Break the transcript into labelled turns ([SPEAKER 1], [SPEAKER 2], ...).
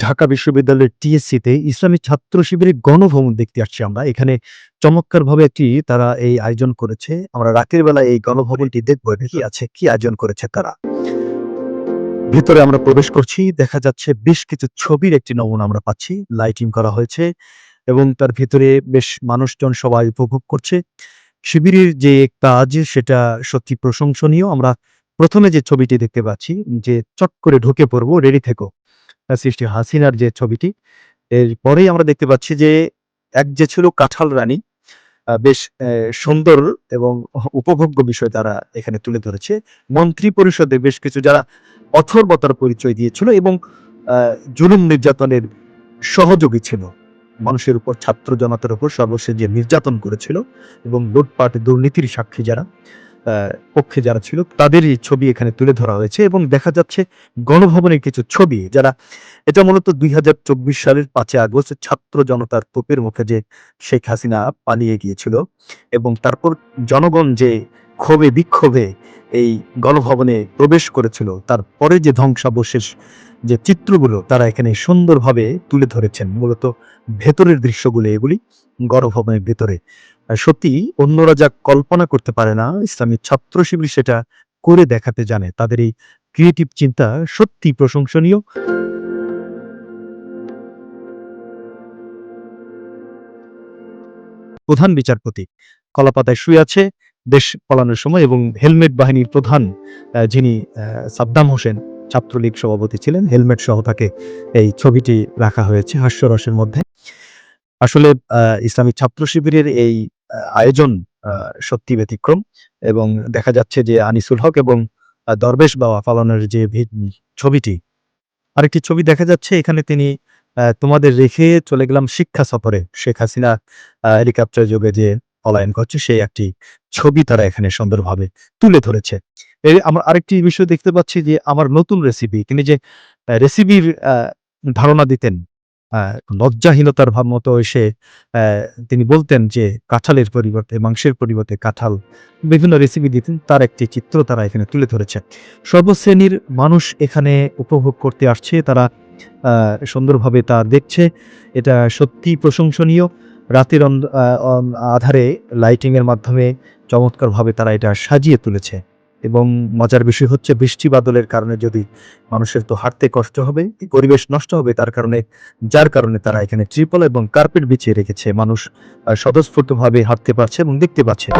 [SPEAKER 1] ঢাকা বিশ্ববিদ্যালয়ের টিএসসিতে ইসলামী ছাত্র শিবিরের গণভবন দেখতে আসছি আমরা। এখানে চমৎকারভাবে একটি তারা এই আয়োজন করেছে। আমরা রাতের বেলা এই গণভবনটি দেখব কি আছে, কি আয়োজন করেছে তারা। ভিতরে আমরা প্রবেশ করছি। দেখা যাচ্ছে বেশ কিছু ছবির একটি নমুনা আমরা পাচ্ছি। লাইটিং করা হয়েছে এবং তার ভিতরে বেশ মানুষজন সবাই উপভোগ করছে। শিবিরের যে কাজ, সেটা সত্যি প্রশংসনীয়। আমরা প্রথমে যে ছবিটি দেখতে পাচ্ছি, যে চট করে ঢুকে পড়ব রেডি থেকো। সৃষ্টি হাসিনার যে ছবিটি। এরপরেই আমরা দেখতে পাচ্ছি যে এক যে ছিল কাঁঠাল রানী বেশ সুন্দর এবং উপভোগ্য বিষয় তারা এখানে তুলে ধরেছে। মন্ত্রী পরিষদে বেশ কিছু যারা অথর্বতার পরিচয় দিয়েছিল এবং জুলুম নির্যাতনের সহযোগী ছিল। মানুষের উপর, ছাত্র জনতার উপর সর্বশেষ যে নির্যাতন করেছিল এবং লুটপাট, দুর্নীতির সাক্ষী যারা পক্ষে যারা ছিল, তাদেরই ছবি এখানে তুলে ধরা হয়েছে এবং দেখা যাচ্ছে গণভবনের কিছু ছবি যারা, এটা মূলত দুই হাজার চব্বিশ সালের পাঁচই আগস্ট ছাত্র জনতার তোপের মুখে যে শেখ হাসিনা পালিয়ে গিয়েছিল এবং তারপর জনগণ যে ক্ষোভে, বিক্ষোভে এই গণভবনে প্রবেশ করেছিল, তারপরে যে ধ্বংসাবশেষ যে চিত্রগুলো তারা এখানে সুন্দরভাবে তুলে ধরেছেন, মূলত ভেতরের দৃশ্যগুলো এগুলি গণভবনের ভেতরে সত্যি অন্যরা যা কল্পনা করতে পারে না, ইসলামী ছাত্র শিবির সেটা করে দেখাতে জানে। তাদের এই ক্রিয়েটিভ চিন্তা সত্যি প্রশংসনীয়। প্রধান বিচারপতি কলাপাতায় শুয়ে আছে, দেশ পালানোর সময় এবং হেলমেট বাহিনীর প্রধান যিনি সাদ্দাম হোসেন, ছাত্রলীগ সভাপতি ছিলেন, হেলমেট সহ তাকে এই ছবিটি রাখা হয়েছে হাস্যরসের মধ্যে। আসলে ইসলামী ছাত্র শিবিরের এই আয়োজন সত্যি ব্যতিক্রম এবং দেখা যাচ্ছে যে আনিসুল হক এবং দরবেশ বাবা পালনের যে ছবিটি, আরেকটি ছবি দেখা যাচ্ছে, এখানে তিনি তোমাদের রেখে চলে গেলাম শিক্ষা সফরে। শেখ হাসিনা হেলিকপ্টার যোগে যে পলায়ন করছে, সেই একটি ছবি তারা এখানে সুন্দরভাবে তুলে ধরেছে। আমরা আরেকটি বিষয় দেখতে পাচ্ছি যে, আমার নতুন রেসিপি তিনি যে রেসিপির ধারণা দিতেন লজ্জাহীনতার ভাব মতো এসে তিনি বলতেন যে কাঁঠালের পরিবর্তে, মাংসের পরিবর্তে কাঁঠাল, বিভিন্ন রেসিপি দিতেন তার একটি চিত্র তারা এখানে তুলে ধরেছে সর্বশ্রেণীর মানুষ এখানে উপভোগ করতে আসছে, তারা সুন্দরভাবে তা দেখছে। এটা সত্যি প্রশংসনীয়। রাতের আধারে লাইটিং এর মাধ্যমে চমৎকারভাবে তারা এটা সাজিয়ে তুলেছে। এবং মজার বিষয় হচ্ছে বৃষ্টি বাদলের কারণে যদি মানুষের তো হাঁটতে কষ্ট হবে, পরিবেশ নষ্ট হবে, তার কারণে, যার কারণে তারা এখানে ট্রিপল এবং কার্পেট বিছিয়ে রেখেছে। মানুষ স্বতঃস্ফূর্তভাবে হাঁটতে পারছে এবং দেখতে পাচ্ছে।